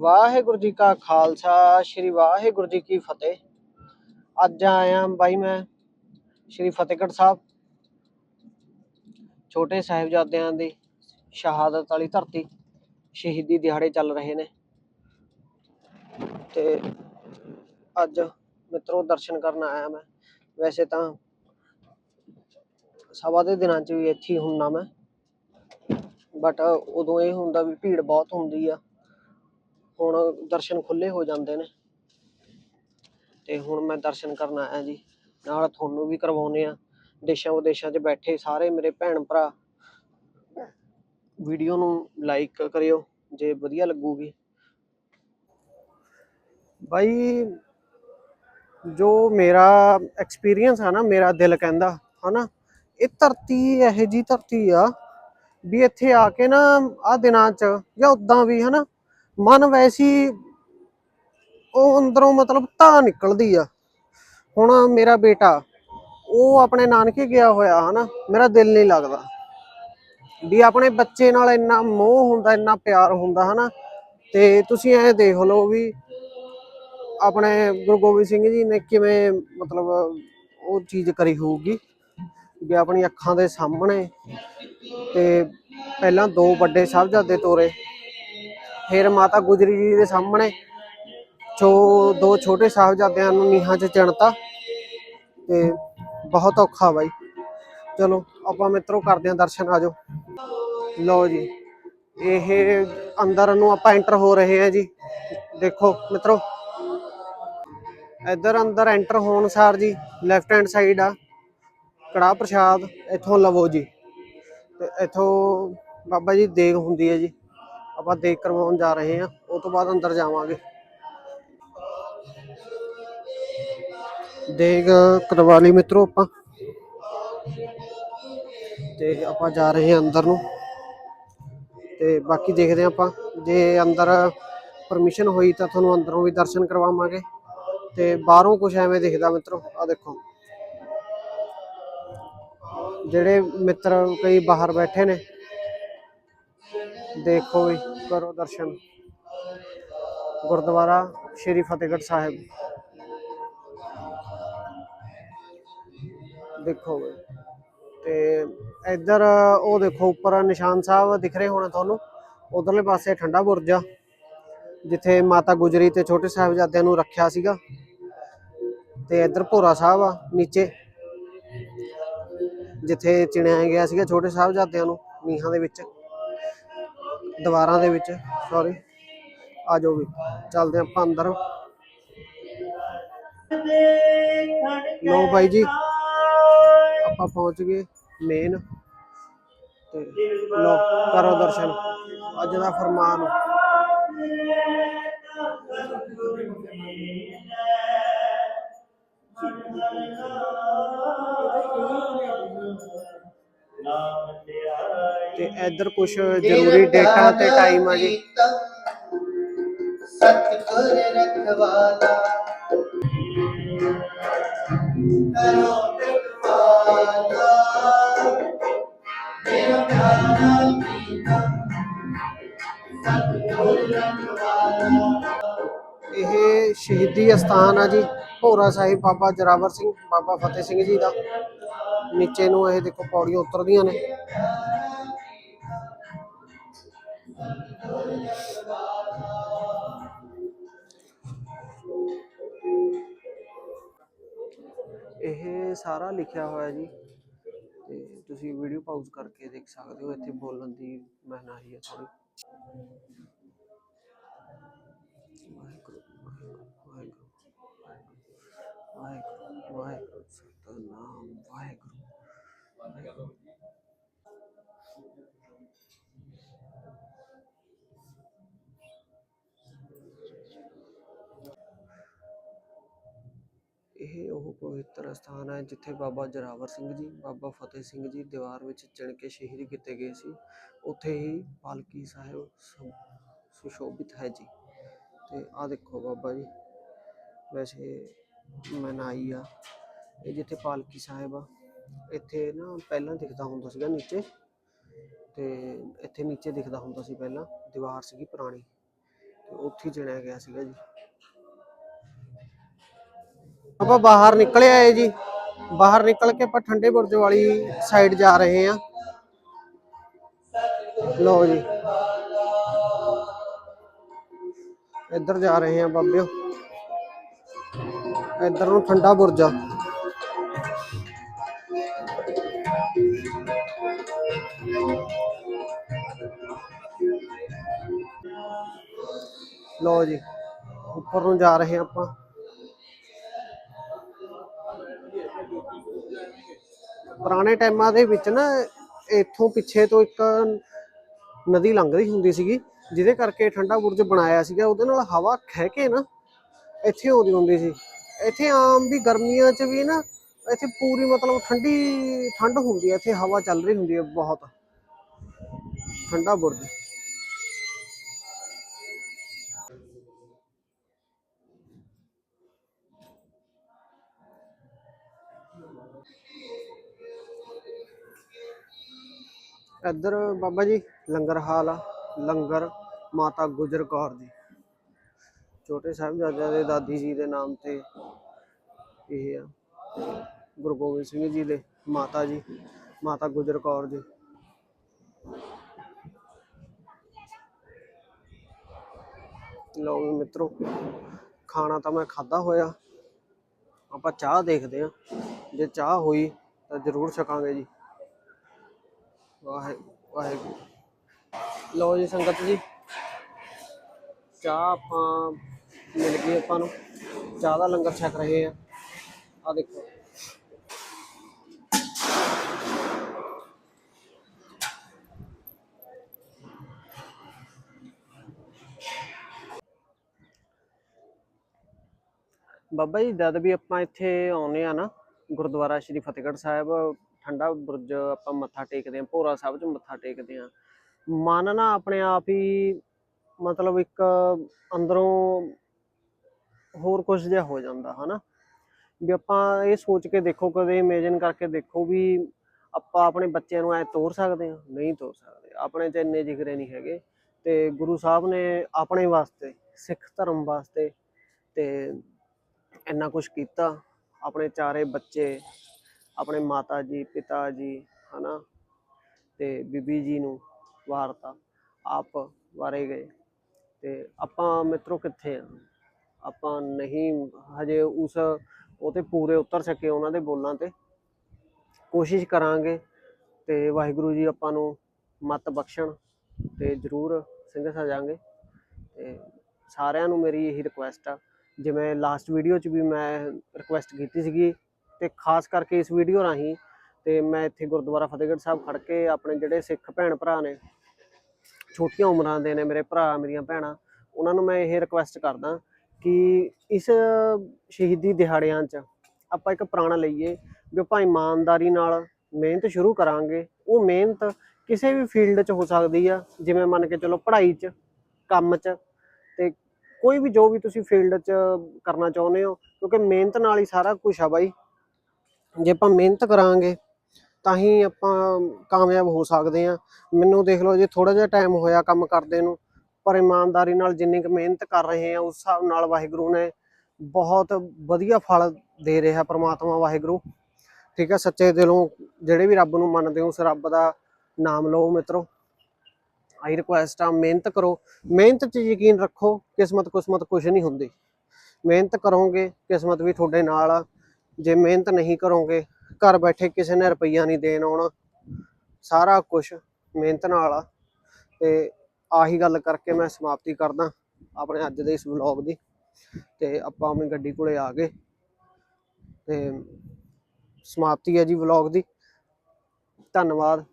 ਵਾਹਿਗੁਰੂ ਜੀ ਕਾ ਖਾਲਸਾ, ਸ੍ਰੀ ਵਾਹਿਗੁਰੂ ਜੀ ਕੀ ਫਤਿਹ। ਅੱਜ ਆਇਆ ਬਾਈ ਮੈਂ, ਸ੍ਰੀ ਫਤਿਹਗੜ੍ਹ ਸਾਹਿਬ। ਛੋਟੇ ਸਾਹਿਬਜ਼ਾਦਿਆਂ ਦੀ ਸ਼ਹਾਦਤ ਵਾਲੀ ਧਰਤੀ ਸ਼ਹੀਦੀ ਦਿਹਾੜੇ ਚੱਲ ਰਹੇ ਨੇ। ਤੇ ਅੱਜ ਮਿੱਤਰੋ ਦਰਸ਼ਨ ਕਰਨ ਆਇਆ ਮੈਂ। ਵੈਸੇ ਤਾਂ ਸਭਾ ਦੇ ਦਿਨਾਂ 'ਚ ਵੀ ਇੱਥੇ ਹੀ ਹੁੰਨਾ ਮੈਂ। ਬਟ ਉਦੋਂ ਇਹ ਹੁੰਦਾ ਵੀ ਭੀੜ ਬਹੁਤ ਹੁੰਦੀ ਆ। ਹੁਣ ਦਰਸ਼ਨ ਖੁੱਲੇ ਹੋ ਜਾਂਦੇ ਨੇ। ਤੇ ਹੁਣ ਮੈਂ ਦਰਸ਼ਨ ਕਰਨ ਆਇਆ ਜੀ। ਨਾਲ ਤੁਹਾਨੂੰ ਵੀ ਕਰਵਾਉਨੇ ਆ ਦੇਸ਼ਾਂ ਵਿਦੇਸ਼ਾਂ 'ਚ ਬੈਠੇ ਸਾਰੇ ਮੇਰੇ ਭੈਣ ਭਰਾ। ਵੀਡੀਓ ਨੂੰ ਲਾਈਕ ਕਰਿਓ, ਜੇ ਵਧੀਆ ਲੱਗੂਗੀ। ਬਾਈ, ਜੋ ਮੇਰਾ ਐਕਸਪੀਰੀਅੰਸ ਆ ਨਾ, ਮੇਰਾ ਦਿਲ ਕਹਿੰਦਾ, ਹਨਾ? ਇਹ ਧਰਤੀ ਇਹੋ ਜੀ ਧਰਤੀ ਆ ਵੀ ਇੱਥੇ ਆ ਕੇ ਨਾ ਆ ਦਿਨਾਂ 'ਚ ਜਾਂ ਉਦਾਂ ਵੀ, ਹਨਾ? ਮਨ ਵੈਸੀ ਉਹ ਅੰਦਰੋਂ ਮਤਲਬ ਤਾਂ ਨਿਕਲਦੀ ਆ। ਹੁਣ ਮੇਰਾ ਬੇਟਾ, ਉਹ ਆਪਣੇ ਨਾਨਕੇ ਗਿਆ ਹੋਇਆ, ਹਨਾ? ਮੇਰਾ ਦਿਲ ਨਹੀਂ ਲੱਗਦਾ। ਵੀ ਆਪਣੇ ਬੱਚੇ ਨਾਲ ਇੰਨਾ ਮੋਹ ਹੁੰਦਾ, ਇੰਨਾ ਪਿਆਰ ਹੁੰਦਾ, ਹਨਾ? ਤੇ ਤੁਸੀਂ ਐ ਦੇਖ ਲਓ ਵੀ ਆਪਣੇ ਗੁਰੂ ਗੋਬਿੰਦ ਸਿੰਘ ਜੀ ਨੇ ਕਿਵੇਂ ਮਤਲਬ ਉਹ ਚੀਜ਼ ਕਰੀ ਹੋਊਗੀ। ਵੀ ਆਪਣੀ ਅੱਖਾਂ ਦੇ ਸਾਹਮਣੇ ਤੇ ਪਹਿਲਾਂ ਦੋ ਵੱਡੇ ਸਾਹਿਬਜ਼ਾਦੇ ਤੋਰੇ। ਫਿਰ ਮਾਤਾ ਗੁਜਰੀ ਜੀ ਦੇ ਸਾਹਮਣੇ ਜੋ ਦੋ ਛੋਟੇ ਸਾਹਿਬਜ਼ਾਦਿਆਂ ਨੂੰ ਨੀਹਾਂ 'ਚ ਚਿਣਤਾ ਤੇ ਬਹੁਤ ਔਖਾ ਬਾਈ। ਚਲੋ, ਆਪਾਂ ਮਿੱਤਰੋ ਕਰਦੇ ਆਂ ਦਰਸ਼ਨ ਆਜੋ ਲਓ ਜੀ, ਇਹ ਅੰਦਰ ਨੂੰ ਆਪਾਂ ਐਂਟਰ ਹੋ ਰਹੇ ਹਾਂ ਜੀ। ਦੇਖੋ, ਮਿੱਤਰੋ। ਇੱਧਰ ਅੰਦਰ ਐਂਟਰ ਹੋਣ ਸਾਰ ਜੀ ਲੈਫਟ ਹੈਂਡ ਸਾਈਡ ਆ। ਕੜਾਹ ਪ੍ਰਸ਼ਾਦ ਇੱਥੋਂ ਲਵੋ ਜੀ। ਤੇ ਇੱਥੋਂ ਬਾਬਾ ਜੀ ਦੇਗ ਹੁੰਦੀ ਹੈ ਜੀ। ਆਪਾਂ ਦੇਖ ਕਰਵਾਉਣ ਜਾ ਰਹੇ ਹਾਂ। ਉਹ ਤੋਂ ਬਾਅਦ ਅੰਦਰ ਜਾਵਾਂਗੇ। ਦੇਖ, ਕਰਵਾ ਲਈ ਮਿੱਤਰੋ ਆਪਾਂ। ਤੇ ਆਪਾਂ ਜਾ ਰਹੇ ਹਾਂ ਅੰਦਰ ਨੂੰ। ਤੇ ਬਾਕੀ ਦੇਖਦੇ ਹਾਂ ਆਪਾਂ। ਜੇ ਅੰਦਰ ਪਰਮਿਸ਼ਨ ਹੋਈ ਤਾਂ ਤੁਹਾਨੂੰ ਅੰਦਰੋਂ ਵੀ ਦਰਸ਼ਨ ਕਰਵਾਵਾਂਗੇ। ਤੇ ਬਾਹਰੋਂ ਕੁਝ ਐਵੇਂ ਦਿਖਦਾ ਮਿੱਤਰੋ ਆ ਦੇਖੋ। ਜਿਹੜੇ ਮਿੱਤਰ ਕਈ ਬਾਹਰ ਬੈਠੇ ਨੇ ਦੇਖੋ ਵੀ, ਕਰੋ ਦਰਸ਼ਨ। ਗੁਰਦੁਆਰਾ ਸ਼੍ਰੀ ਫਤਿਹਗੜ੍ਹ ਸਾਹਿਬ। ਦੇਖੋ ਤੇ ਇੱਧਰ ਉਹ ਦੇਖੋ, ਉੱਪਰ ਨਿਸ਼ਾਨ ਸਾਹਿਬ ਦਿਖ ਰਹੇ ਹੋਣੇ ਤੁਹਾਨੂੰ? ਉਧਰਲੇ ਪਾਸੇ ਠੰਡਾ ਬੁਰਜ ਆ, ਜਿੱਥੇ ਮਾਤਾ ਗੁਜਰੀ ਤੇ ਛੋਟੇ ਸਾਹਿਬਜ਼ਾਦਿਆਂ ਨੂੰ ਰੱਖਿਆ ਸੀਗਾ। ਤੇ ਇੱਧਰ ਭੋਰਾ ਸਾਹਿਬ ਆ, ਨੀਚੇ। ਜਿੱਥੇ ਚਿਣਿਆ ਗਿਆ ਸੀਗਾ ਛੋਟੇ ਸਾਹਿਬਜ਼ਾਦਿਆਂ ਨੂੰ, ਨੀਹਾਂ ਦੇ ਵਿੱਚ। ਦੀਵਾਰਾਂ ਦੇ ਵਿੱਚ ਸੌਰੀ ਆ ਜਾਓ ਵੀ। ਚੱਲਦੇ ਆਪਾਂ ਅੰਦਰ। ਲੋ ਬਾਈ ਜੀ, ਆਪਾਂ ਪਹੁੰਚ ਗਏ ਮੇਨ ਤੇ ਲੋ ਕਰੋ ਦਰਸ਼ਨ। ਅੱਜ ਦਾ ਫਰਮਾਨ। ਇੱਧਰ ਕੁਝ ਜ਼ਰੂਰੀ ਡੇਟਾ ਤੇ ਟਾਈਮ ਆ ਜੀ। ਸਤਿਗੁਰ ਰਖਵਾਲਾ। ਕਰੋ ਰਖਵਾਲਾ ਮੇਰਾ ਪਿਆਰਾ ਪੀਤਾ ਸਤਿਗੁਰ ਰਖਵਾਲਾ। ਇਹ ਸ਼ਹੀਦੀ ਅਸਥਾਨ ਆ ਜੀ ਭੋਰਾ ਸਾਹਿਬ ਬਾਬਾ ਜਰਾਵਰ ਸਿੰਘ ਬਾਬਾ ਫਤਿਹ ਸਿੰਘ ਜੀ ਦਾ। ਨੀਚੇ ਨੂੰ ਇਹ ਦੇਖੋ ਪੌੜੀਆਂ ਉਤਰਦੀਆਂ ਨੇ। ਇਹ ਸਾਰਾ ਲਿਖਿਆ ਹੋਇਆ ਜੀ। ਤੇ ਤੁਸੀਂ ਵੀਡੀਓ ਪਾਉਜ਼ ਕਰਕੇ ਦੇਖ ਸਕਦੇ ਹੋ, ਇੱਥੇ ਬੋਲਣ ਦੀ ਮਨਾਹੀ ਹੈ ਥੋੜੀ ਵਾਹਿਗੁਰੂ ਵਾਹਿਗੁਰੂ ਵਾਹਿਗੁਰੂ ਵਾਹਿਗੁਰੂ ਵਾਹਿਗੁਰੂ, ਸਤਨਾਮ, ਵਾਹਿਗੁਰੂ। ਇਹ ਉਹ ਪਵਿੱਤਰ ਸਥਾਨ ਹੈ ਜਿੱਥੇ ਬਾਬਾ ਜਰਾਵਰ ਸਿੰਘ ਜੀ, ਬਾਬਾ ਫਤਿਹ ਸਿੰਘ ਜੀ ਦੀਵਾਰ ਵਿੱਚ ਚਿਣ ਕੇ ਸ਼ਹੀਦ ਕੀਤੇ ਗਏ ਸੀ। ਉੱਥੇ ਹੀ ਪਾਲਕੀ ਸਾਹਿਬ ਸੁਸ਼ੋਭਿਤ ਹੈ ਜੀ। ਤੇ ਆ ਦੇਖੋ ਬਾਬਾ ਜੀ, ਵੈਸੇ ਮਨਾਈ ਆ। ਇਹ ਜਿੱਥੇ ਪਾਲਕੀ ਸਾਹਿਬ ਆ, ਇੱਥੇ ਨਾ ਪਹਿਲਾਂ ਦਿਖਦਾ ਹੁੰਦਾ ਸੀਗਾ ਨੀਚੇ। ਤੇ ਇੱਥੇ ਨੀਚੇ ਦਿਖਦਾ ਹੁੰਦਾ ਸੀ ਪਹਿਲਾਂ, ਦੀਵਾਰ ਸੀਗੀ ਪੁਰਾਣੀ। ਤੇ ਉੱਥੇ ਹੀ ਚਿਣਿਆ ਗਿਆ ਸੀਗਾ ਜੀ। ਆਪਾਂ ਬਾਹਰ ਨਿਕਲੇ ਆਏ ਜੀ। ਬਾਹਰ ਨਿਕਲ ਕੇ ਆਪਾਂ ਠੰਡੇ ਬੁਰਜ ਵਾਲੀ ਸਾਈਡ ਜਾ ਰਹੇ ਹਾਂ। ਲਓ ਜੀ। ਇੱਧਰ ਜਾ ਰਹੇ ਹਾਂ ਬਾਬਿਓ। ਇੱਧਰ ਨੂੰ ਠੰਡਾ ਬੁਰਜ ਆ। ਲਓ ਜੀ। ਉੱਪਰ ਨੂੰ ਜਾ ਰਹੇ ਹਾਂ ਆਪਾਂ। ਪੁਰਾਣੇ ਟਾਈਮਾਂ ਦੇ ਵਿੱਚ ਨਾ ਇੱਥੋਂ ਪਿੱਛੇ ਤੋਂ ਇੱਕ ਨਦੀ ਲੰਘਦੀ ਹੁੰਦੀ ਸੀਗੀ, ਜਿਹਦੇ ਕਰਕੇ ਠੰਡਾ ਬੁਰਜ ਬਣਾਇਆ ਸੀਗਾ। ਉਹਦੇ ਨਾਲ ਹਵਾ ਖਹਿ ਕੇ ਨਾ ਇੱਥੇ ਆਉਂਦੀ ਹੁੰਦੀ ਸੀ। ਇੱਥੇ ਆਮ ਵੀ ਗਰਮੀਆਂ 'ਚ ਵੀ ਨਾ ਇੱਥੇ ਪੂਰੀ ਮਤਲਬ ਠੰਡੀ, ਠੰਡ ਹੁੰਦੀ ਹੈ। ਇੱਥੇ ਹਵਾ ਚੱਲ ਰਹੀ ਹੁੰਦੀ ਹੈ ਬਹੁਤ। ਠੰਡਾ ਬੁਰਜ। ਇੱਧਰ ਬਾਬਾ ਜੀ, ਲੰਗਰ ਹਾਲ ਆ, ਲੰਗਰ ਮਾਤਾ ਗੁਜਰ ਕੌਰ ਜੀ ਛੋਟੇ ਸਾਹਿਬਜ਼ਾਦਿਆਂ ਦੇ ਦਾਦੀ ਜੀ ਦੇ ਨਾਮ ਤੇ ਇਹ ਆ, ਗੁਰੂ ਗੋਬਿੰਦ ਸਿੰਘ ਜੀ ਦੇ ਮਾਤਾ ਜੀ, ਮਾਤਾ ਗੁਜਰ ਕੌਰ ਜੀ ਲਓ ਵੀ ਮਿੱਤਰੋ, ਖਾਣਾ ਤਾਂ ਮੈਂ ਖਾਦਾ ਹੋਇਆ। ਆਪਾਂ ਚਾਹ ਦੇਖਦੇ ਆ ਜੇ ਚਾਹ ਹੋਈ ਤਾਂ ਜ਼ਰੂਰ ਛਕਾਂਗੇ ਜੀ। ਵਾਹਿ ਵਾਹਿਗੁਰੂ ਲਓ ਜੀ ਸੰਗਤ ਜੀ ਚਾਹ ਆਪਾਂ ਮਿਲ ਗਈ ਆਪਾਂ ਨੂੰ ਚਾਹ ਦਾ ਲੰਗਰ ਛਕ ਰਹੇ ਆ ਆ ਦੇਖੋ ਬਾਬਾ ਜੀ ਜਦ ਵੀ ਆਪਾਂ ਇੱਥੇ ਆਉਨੇ ਆ ਨਾ ਗੁਰਦੁਆਰਾ ਸ਼੍ਰੀ ਫਤਿਹਗੜ੍ਹ ਸਾਹਿਬ ਠੰਡਾ ਬੁਰਜ ਆਪਾਂ ਮੱਥਾ ਟੇਕਦੇ ਆ ਭੋਰਾ ਸਾਹਿਬ 'ਚ ਮੱਥਾ ਟੇਕਦੇ ਆ ਮਨ ਨਾ ਆਪਣੇ ਆਪ ਹੀ ਮਤਲਬ ਇੱਕ ਅੰਦਰੋਂ ਹੋਰ ਕੁਝ ਜਿਹਾ ਹੋ ਜਾਂਦਾ, ਹਨਾ? ਵੀ ਆਪਾਂ ਇਹ ਸੋਚ ਕੇ ਦੇਖੋ, ਕਦੇ ਇਮੇਜਿਨ ਕਰਕੇ ਦੇਖੋ ਵੀ ਆਪਾਂ ਆਪਣੇ ਬੱਚਿਆਂ ਨੂੰ ਐ ਤੋਰ ਸਕਦੇ ਹਾਂ, ਨਹੀਂ ਤੋਰ ਸਕਦੇ। ਆਪਣੇ ਚ ਇੰਨੇ ਜਿਗਰੇ ਨਹੀਂ ਹੈਗੇ ਤੇ ਗੁਰੂ ਸਾਹਿਬ ਨੇ ਆਪਣੇ ਵਾਸਤੇ, ਸਿੱਖ ਧਰਮ ਵਾਸਤੇ ਤੇ ਇੰਨਾ ਕੁਝ ਕੀਤਾ। ਆਪਣੇ ਚਾਰੇ ਬੱਚੇ ਆਪਣੇ ਮਾਤਾ ਜੀ, ਪਿਤਾ ਜੀ, ਹਨਾ? ਤੇ ਬੀਬੀ ਜੀ ਨੂੰ ਵਾਰਤਾ ਆਪ ਵਾਰੇ ਗਏ। ਤੇ ਆਪਾਂ ਮਿੱਤਰੋ ਕਿੱਥੇ ਆ? ਆਪਾਂ ਨਹੀਂ, ਹਜੇ ਉਸ, ਉਹ ਤੇ ਪੂਰੇ ਉਤਰ ਸਕੇ ਉਹਨਾਂ ਦੇ ਬੋਲਾਂ ਤੇ। ਕੋਸ਼ਿਸ਼ ਕਰਾਂਗੇ ਤੇ ਵਾਹਿਗੁਰੂ ਜੀ ਆਪਾਂ ਨੂੰ ਮਤ ਬਖਸ਼ਣ ਤੇ ਜਰੂਰ ਸਿੰਘ ਸਜਾਂਗੇ। ਤੇ ਸਾਰਿਆਂ ਨੂੰ ਮੇਰੀ ਇਹੀ ਰਿਕੁਐਸਟ ਆ। ਜਿਵੇਂ ਲਾਸਟ ਵੀਡੀਓ 'ਚ ਵੀ ਮੈਂ ਰਿਕੁਐਸਟ ਕੀਤੀ ਸੀਗੀ ਤੇ ਖਾਸ ਕਰਕੇ ਇਸ ਵੀਡੀਓ ਰਾਹੀਂ ਤੇ ਮੈਂ ਇੱਥੇ ਗੁਰਦੁਆਰਾ ਫਤਿਹਗੜ੍ਹ ਸਾਹਿਬ ਖੜ ਕੇ ਆਪਣੇ ਜਿਹੜੇ ਸਿੱਖ ਭੈਣ ਭਰਾ ਨੇ, ਛੋਟੀਆਂ ਉਮਰਾਂ ਦੇ ਨੇ ਮੇਰੇ ਭਰਾ, ਮੇਰੀਆਂ ਭੈਣਾਂ, ਉਹਨਾਂ ਨੂੰ ਮੈਂ ਇਹ ਰਿਕੁਐਸਟ ਕਰਦਾ ਕਿ ਇਸ ਸ਼ਹੀਦੀ ਦਿਹਾੜਿਆਂ 'ਚ ਆਪਾਂ ਇੱਕ ਪ੍ਰਾਣ ਲਈਏ ਵੀ ਆਪਾਂ ਇਮਾਨਦਾਰੀ ਨਾਲ ਮਿਹਨਤ ਸ਼ੁਰੂ ਕਰਾਂਗੇ। ਉਹ ਮਿਹਨਤ ਕਿਸੇ ਵੀ ਫੀਲਡ 'ਚ ਹੋ ਸਕਦੀ ਆ, ਜਿਵੇਂ ਮੰਨ ਕੇ ਚਲੋ ਪੜ੍ਹਾਈ 'ਚ, ਕੰਮ 'ਚ ਤੇ ਕੋਈ ਵੀ ਜੋ ਵੀ ਤੁਸੀਂ ਫੀਲਡ 'ਚ ਕਰਨਾ ਚਾਹੁੰਦੇ ਹੋ, ਕਿਉਂਕਿ ਮਿਹਨਤ ਨਾਲ ਹੀ ਸਾਰਾ ਕੁਝ ਆ ਬਾਈ। ਜੇ ਆਪਾਂ ਮਿਹਨਤ ਕਰਾਂਗੇ, ਤਾਂ ਹੀ ਆਪਾਂ ਕਾਮਯਾਬ ਹੋ ਸਕਦੇ ਆ ਮੈਨੂੰ ਦੇਖ ਲਓ ਜੇ ਥੋੜਾ ਜਿਹਾ ਟਾਈਮ ਹੋਇਆ ਕੰਮ ਕਰਦੇ ਨੂੰ, ਪਰ ਇਮਾਨਦਾਰੀ ਨਾਲ ਜਿੰਨੀ ਕੁ ਮਿਹਨਤ ਕਰ ਰਹੇ ਆ ਉਸ ਹਿਸਾਬ ਨਾਲ ਵਾਹਿਗੁਰੂ ਨੇ ਬਹੁਤ ਵਧੀਆ ਫਲ ਦੇ ਰਿਹਾ ਪ੍ਰਮਾਤਮਾ ਵਾਹਿਗੁਰੂ। ਠੀਕ ਹੈ ਸੱਚੇ ਦਿਲੋਂ ਜਿਹੜੇ ਵੀ ਰੱਬ ਨੂੰ ਮੰਨਦੇ ਹੋ, ਉਸ ਰੱਬ ਦਾ ਨਾਮ ਲਓ ਮਿੱਤਰੋ। ਆਈ ਰਿਕੁਐਸਟ ਆ, ਮਿਹਨਤ ਕਰੋ। ਮਿਹਨਤ 'ਚ ਯਕੀਨ ਰੱਖੋ ਕਿਸਮਤ ਕੁਸਮਤ ਕੁਝ ਨਹੀਂ ਹੁੰਦੀ। ਮਿਹਨਤ ਕਰੋਗੇ, ਕਿਸਮਤ ਵੀ ਤੁਹਾਡੇ ਨਾਲ ਆ। ਜੇ ਮਿਹਨਤ ਨਹੀਂ ਕਰੋਗੇ, ਘਰ ਬੈਠੇ ਕਿਸੇ ਨੇ ਰੁਪਈਆ ਨਹੀਂ ਦੇਣ ਆਉਣਾ, ਸਾਰਾ ਕੁਝ ਮਿਹਨਤ ਨਾਲ ਆ। ਤੇ ਆਹੀ ਗੱਲ ਕਰਕੇ ਮੈਂ ਸਮਾਪਤੀ ਕਰਦਾ ਆਪਣੇ ਅੱਜ ਦੇ ਇਸ ਵਲੌਗ ਦੀ। ਤੇ ਆਪਾਂ ਆਪਣੀ ਗੱਡੀ ਕੋਲੇ ਆ ਗਏ। ਤੇ ਸਮਾਪਤੀ ਹੈ ਜੀ ਵਲੌਗ ਦੀ। ਧੰਨਵਾਦ।